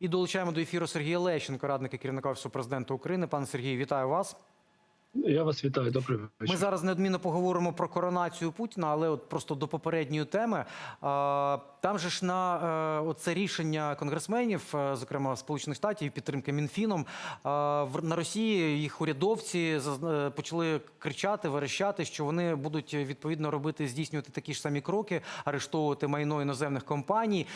І долучаємо до ефіру Сергія Лещенко, радника керівника Офісу президента України. Пане Сергію, вітаю вас. Я вас вітаю, добрий. Ми зараз неодмінно поговоримо про коронацію Путіна, але от просто до попередньої теми. Там же ж на е, це рішення конгресменів, е, зокрема Сполучених Штатів, підтримки Мінфіном. На Росії їх урядовці е, почали кричати, верещати, що вони будуть відповідно робити, здійснювати такі ж самі кроки, арештовувати майно іноземних компаній.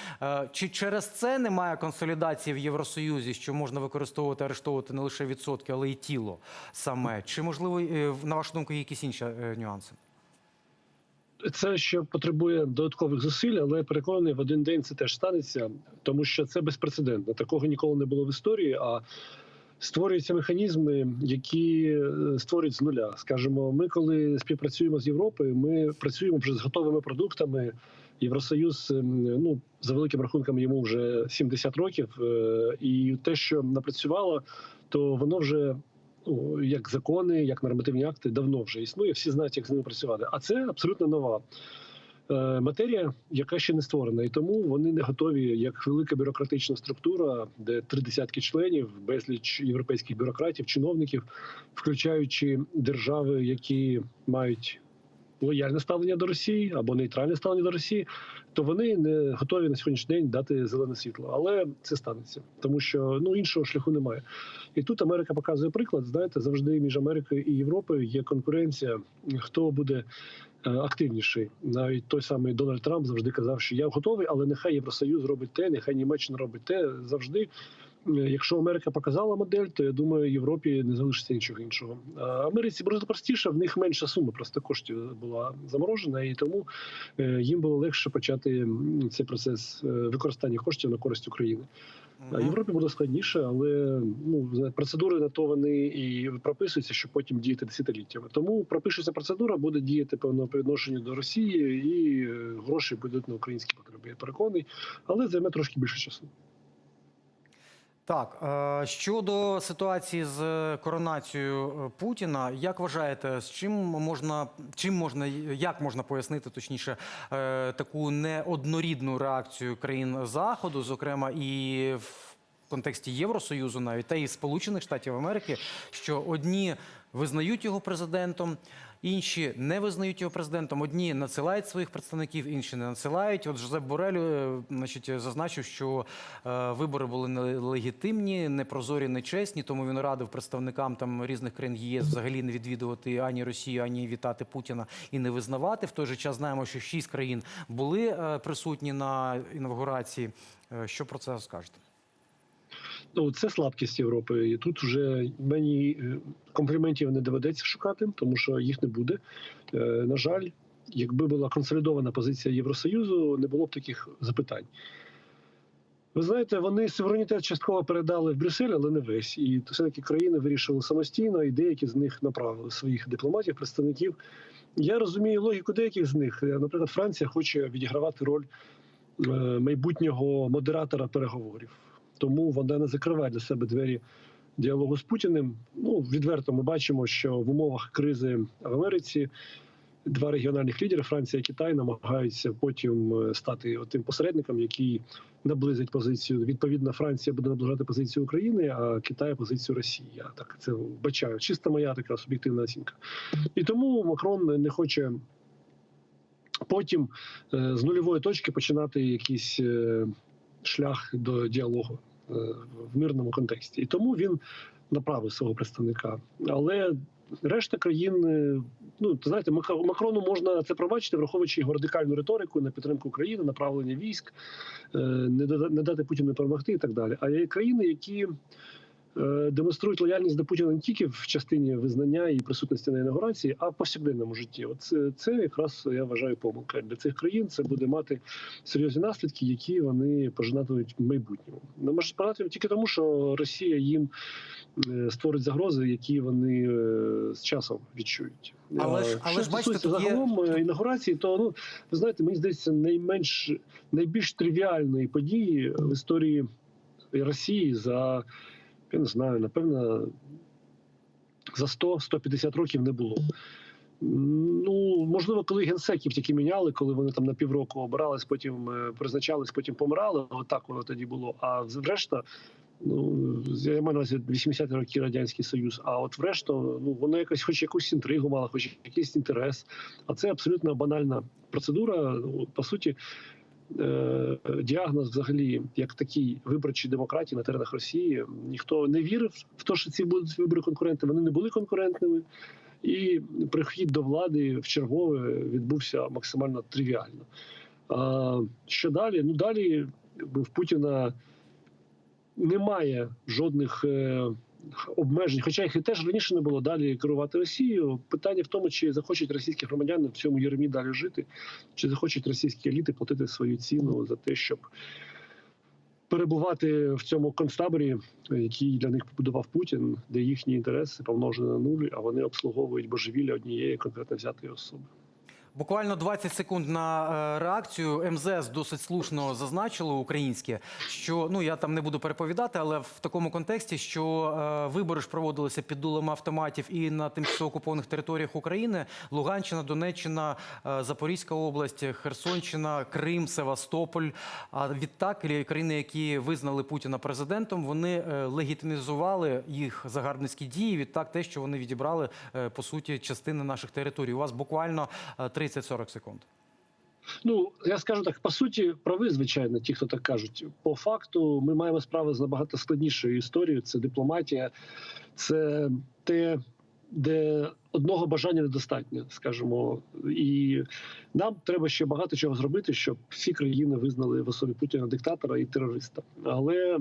Чи через це немає консолідації в Євросоюзі, що можна використовувати, арештовувати не лише відсотки, але й тіло саме? Чи можливо, е, на вашу думку, є якісь інші е, нюанси? Це ще потребує додаткових зусиль, але я переконаний, в один день це теж станеться, тому що це безпрецедентно. Такого ніколи не було в історії. А створюються механізми, які е, створюють з нуля. Скажімо, ми, коли співпрацюємо з Європою, ми працюємо вже з готовими продуктами. Євросоюз, ем, ну за великим рахунком, йому вже 70 років, і те, що напрацювало, то воно вже як закони, як нормативні акти давно вже існує. Всі знають, як з ними працювати. А це абсолютно нова е, матерія, яка ще не створена, і тому вони не готові як велика бюрократична структура, де три десятки членів, безліч європейських бюрократів, чиновників, включаючи держави, які мають. Лояльне ставлення до Росії або нейтральне ставлення до Росії, то вони не готові на сьогоднішній день дати зелене світло. Але це станеться, тому що ну іншого шляху немає. І тут Америка показує приклад. Знаєте, завжди між Америкою і Європою є конкуренція. Хто буде е, активніший? Навіть той самий Дональд Трамп завжди казав, що я готовий, але нехай Євросоюз робить те, нехай Німеччина робить те. Завжди. Якщо Америка показала модель, то я думаю, Європі не залишиться нічого іншого. Америці просто простіше, в них менша сума просто коштів була заморожена, і тому е, їм було легше почати цей процес е, використання коштів на користь України. А Європі буде складніше, але ну процедури на то вони і прописуються, щоб потім діяти десятиліттями. Тому пропишеться процедура, буде діяти певно по відношенню до Росії, і е, гроші підуть на українські потреби. Я переконаний, але займе трошки більше часу. Так, е, щодо ситуації з коронацією е, Путіна, як вважаєте, з чим можна, чим можна, як можна пояснити точніше е, таку неоднорідну реакцію країн Заходу, зокрема і в контексті Євросоюзу, навіть та і Сполучених Штатів Америки, що одні визнають його президентом, інші не визнають його президентом. Одні надсилають своїх представників, інші не надсилають. От Жозеп Борель, е, значить, зазначив, що е, вибори були нелегітимні, непрозорі, нечесні. Тому він радив представникам там різних країн ЄС взагалі не відвідувати ані Росію, ані вітати Путіна і не визнавати. В той же час знаємо, що шість країн були е, присутні на інавгурації. Е, Що про це скажете? Ну це слабкість Європи. І тут вже мені е, компліментів не доведеться шукати, тому що їх не буде. Е, На жаль, якби була консолідована позиція Євросоюзу, не було б таких запитань. Ви знаєте, вони суверенітет частково передали в Брюссель, але не весь. І все таки країни вирішили самостійно, і деякі з них направили своїх дипломатів, представників. Я розумію логіку деяких з них. Е, Наприклад, Франція хоче відігравати роль майбутнього модератора переговорів. Тому вона не закриває для себе двері діалогу з Путіним. Ну відверто ми бачимо, що в умовах кризи в Америці два регіональних лідери Франція і Китай намагаються потім е, стати тим посередником, який наблизить позицію. Відповідно, Франція буде наближати позицію України, а Китай позицію Росії. Я так це вбачаю. Чисто моя така суб'єктивна оцінка. І тому Макрон не хоче. Потім е, з нульової точки починати якийсь е, шлях до діалогу в мирному контексті, і тому він направив свого представника. Але решта країн, е, ну ти знаєте, Мак- Макрону можна це пробачити, враховуючи його радикальну риторику на підтримку України, направлення військ, е, не дати Путіну перемогти і так далі. А є країни, які е, демонструють лояльність до Путіна не тільки в частині визнання і присутності на інаугурації, а в повсякденному житті. От це, якраз я вважаю помилка для цих країн. Це буде мати серйозні наслідки, які вони пожинатимуть в майбутньому. Не може пожинатимуть тільки тому, що Росія їм е, створить загрози, які вони е, з часом відчують. Але ж- Е, але ж бачите, є- загалом е, інаугурації, то ну ви знаєте, мені здається, найменш найбільш тривіальної події в історії Росії за я не знаю, напевно, за 100-150 років не було. Ну можливо, коли генсеків тільки міняли, коли вони там на півроку обирались, потім е, призначались, потім помирали. Отак воно тоді було. А врешта, ну я маю на увазі 80-ті роки радянський союз. А от врешта, ну воно якось, хоч якусь інтригу мало, хоч якийсь інтерес. А це абсолютно банальна процедура. Ну, по суті. Е, Діагноз, взагалі, як такий виборчій демократії на теренах Росії, ніхто не вірив в те, що ці будуть вибори конкуренти. Вони не були конкурентними, і прихід до влади в чергове відбувся максимально тривіально. А що далі? Ну далі в Путіна немає жодних е, обмежень, хоча їх і теж раніше не було далі керувати Росією. Питання в тому, чи захочуть російські громадяни в цьому ярмі далі жити, чи захочуть російські еліти платити свою ціну за те, щоб перебувати в цьому концтаборі, який для них побудував Путін, де їхні інтереси помножені на нуль, а вони обслуговують божевілля однієї конкретно взятої особи. Буквально 20 секунд на е, реакцію. МЗС досить слушно зазначило українське, що ну я там не буду переповідати, але в такому контексті, що е, вибори ж проводилися під дулами автоматів і на тимчасово окупованих територіях України: Луганщина, Донеччина, е, Запорізька область, Херсонщина, Крим, Севастополь. А відтак країни, які визнали Путіна президентом, вони е, легітимізували їх загарбницькі дії. Відтак, те, що вони відібрали е, по суті частини наших територій. У вас буквально е, 30-40 секунд. Ну я скажу так: по суті, прави, звичайно, ті, хто так кажуть. По факту, ми маємо справу з набагато складнішою історією. Це дипломатія, це те, де одного бажання недостатньо, скажімо. І нам треба ще багато чого зробити, щоб всі країни визнали в особі Путіна диктатора і терориста. Але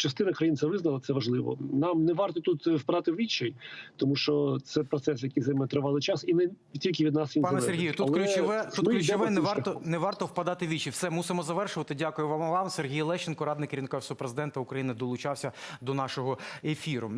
частина країн це визнала, це важливо. Нам не варто тут впрати в відчай, тому що це процес, який займе тривалий час, і не тільки від нас він Пане. Сергію, тут Але ключове, тут ключове не варто не варто впадати в вічі. Все мусимо завершувати. Дякую вам. вам. Сергій Лещенко, радник керівника президента України, долучався до нашого ефіру.